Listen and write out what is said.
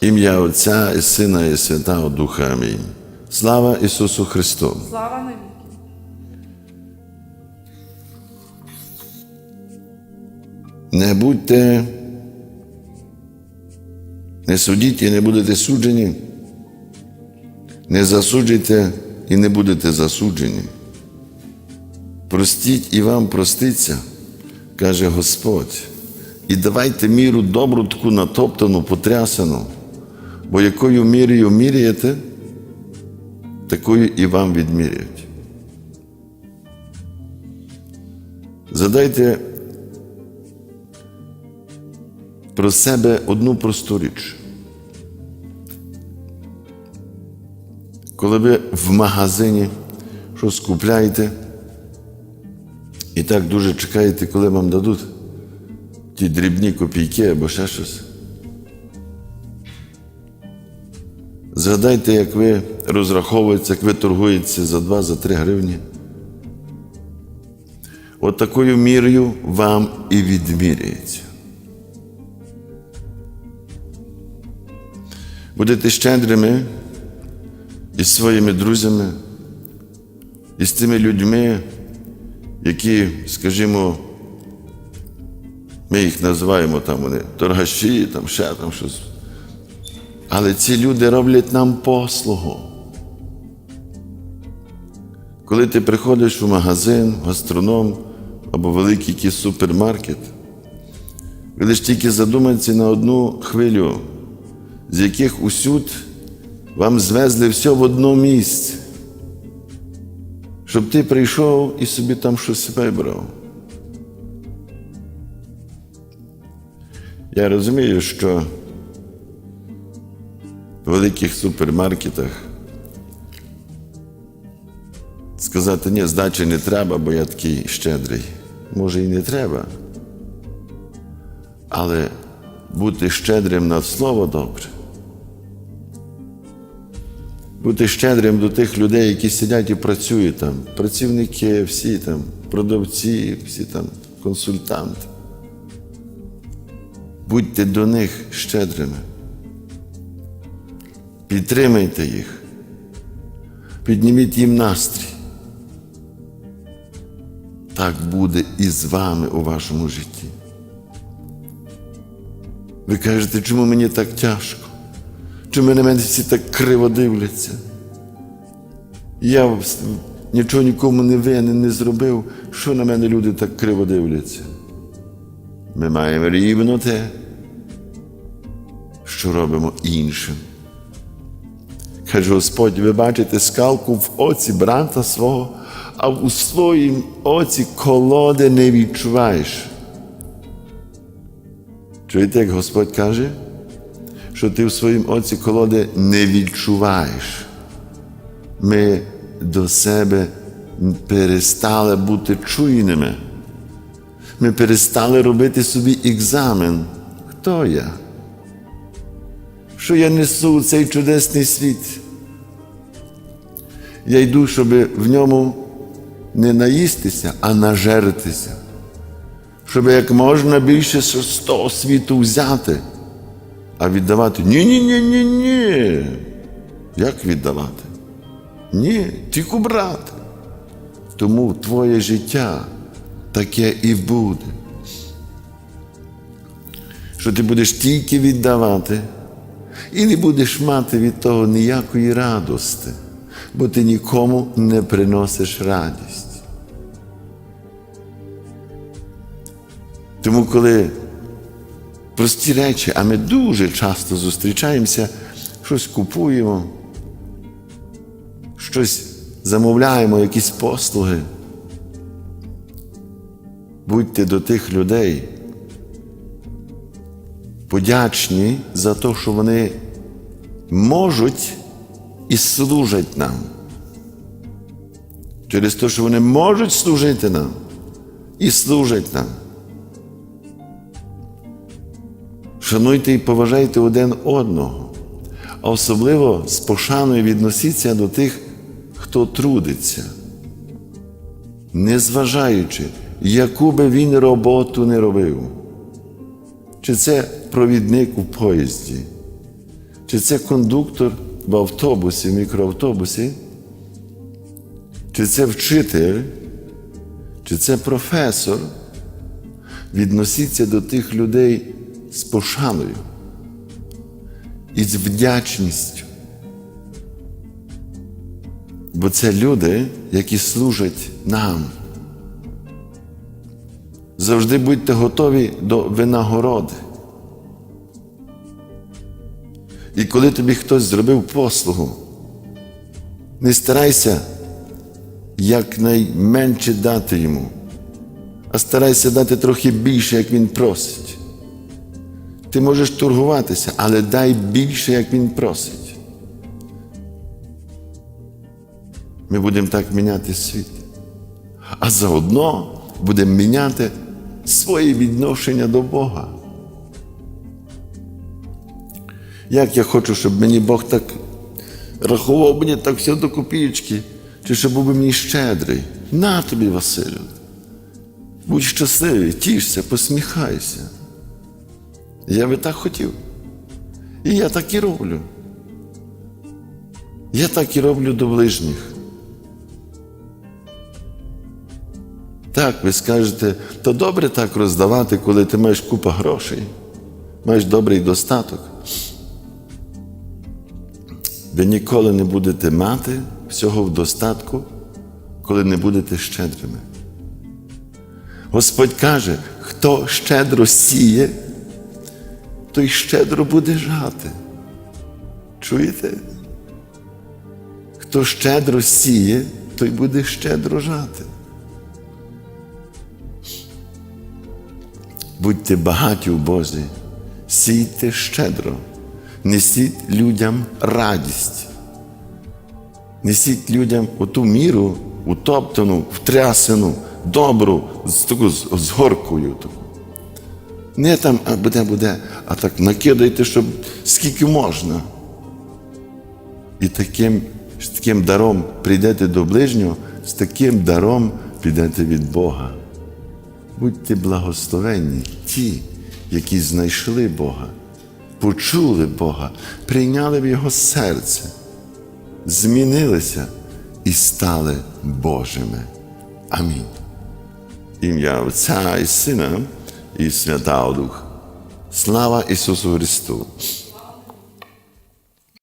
Ім'я Отця і Сина і Святого Духа. Амінь. Слава Ісусу Христу! Слава навіки. Не будьте, не судіть і не будете суджені, не засуджуйте і не будете засуджені. Простіть і вам проститься, каже Господь, і давайте міру добру, таку натоптану, потрясану, бо якою мірою міряєте, такою і вам відміряють. Задайте про себе одну просту річ. Коли ви в магазині щось купляєте, і так дуже чекаєте, коли вам дадуть ті дрібні копійки або ще щось. Згадайте, як ви розраховуєтеся, як ви торгуєтеся за 2-3 гривні. От такою мірою вам і відміряється. Будете щедрими із своїми друзями, із тими людьми, які, скажімо, ми їх називаємо там вони торгаші, там ще там щось. Але ці люди роблять нам послугу. Коли ти приходиш в магазин, в гастроном або великий якийсь супермаркет, ви лише тільки задумайтеся на одну хвилю, з яких усюд вам звезли все в одно місце, щоб ти прийшов і собі там щось вибрав. Я розумію, що великих супермаркетах сказати, ні, здачі не треба, бо я такий щедрий. Може, і не треба. Але бути щедрим на слово добре. Бути щедрим до тих людей, які сидять і працюють там, працівники, всі там, продавці, всі там, консультанти. Будьте до них щедрими. Підтримайте їх, підніміть їм настрій. Так буде і з вами у вашому житті. Ви кажете, чому мені так тяжко? Чому на мене всі так криво дивляться? Я нічого нікому не винен, не зробив. Що на мене люди так криво дивляться? Ми маємо рівно те, що робимо іншим. Каже Господь, ви бачите скалку в оці брата свого, а у своїм оці колоди не відчуваєш. Чуєте, як Господь каже, що ти в своїм оці колоди не відчуваєш. Ми до себе перестали бути чуйними. Ми перестали робити собі екзамен. Хто я? Що я несу у цей чудесний світ? Я йду, щоб в ньому не наїстися, а нажертися, щоб як можна більше з того світу взяти, а віддавати ні-ні-ні, ні. Як віддавати? Ні, тільки брати. Тому твоє життя таке і буде. Що ти будеш тільки віддавати і не будеш мати від того ніякої радости, бо ти нікому не приносиш радість. Тому, коли прості речі, а ми дуже часто зустрічаємося, щось купуємо, щось замовляємо, якісь послуги. Будьте до тих людей подячні за те, що вони можуть і служать нам. Через те, що вони можуть служити нам і служать нам. Шануйте і поважайте один одного, а особливо з пошаною відносіться до тих, хто трудиться, незважаючи, яку би він роботу не робив. Чи це провідник у поїзді, Чи це кондуктор в автобусі, в мікроавтобусі, чи це вчитель, чи це професор, відносіться до тих людей з пошаною і з вдячністю. Бо це люди, які служать нам. Завжди будьте готові до винагороди. І коли тобі хтось зробив послугу, не старайся якнайменше дати йому, а старайся дати трохи більше, як він просить. Ти можеш торгуватися, але дай більше, як він просить. Ми будемо так міняти світ. А заодно будемо міняти своє відношення до Бога. Як я хочу, щоб мені Бог так рахував мені так все до копійки, чи щоб був би мені щедрий. На тобі, Василю. Будь щасливий, тішся, посміхайся. Я би так хотів. І я так і роблю. Я так і роблю до ближніх. Так, ви скажете, то добре так роздавати, коли ти маєш купа грошей, маєш добрий достаток. Ви ніколи не будете мати всього в достатку, коли не будете щедрими. Господь каже, хто щедро сіє, той щедро буде жати. Чуєте? Хто щедро сіє, той буде щедро жати. Будьте багаті у Бозі, сійте щедро, несіть людям радість, несіть людям оту міру, утоптану, втрясену, добру, з таку з, горкою. Не там, а буде, буде, а так накидайте, щоб скільки можна. І таким, з таким даром прийдете до ближнього, з таким даром підете від Бога. Будьте благословенні ті, які знайшли Бога, почули Бога, прийняли в Його серце, змінилися і стали Божими. Амінь. Ім'я Отця і Сина і Святого Духа. Слава Ісусу Христу!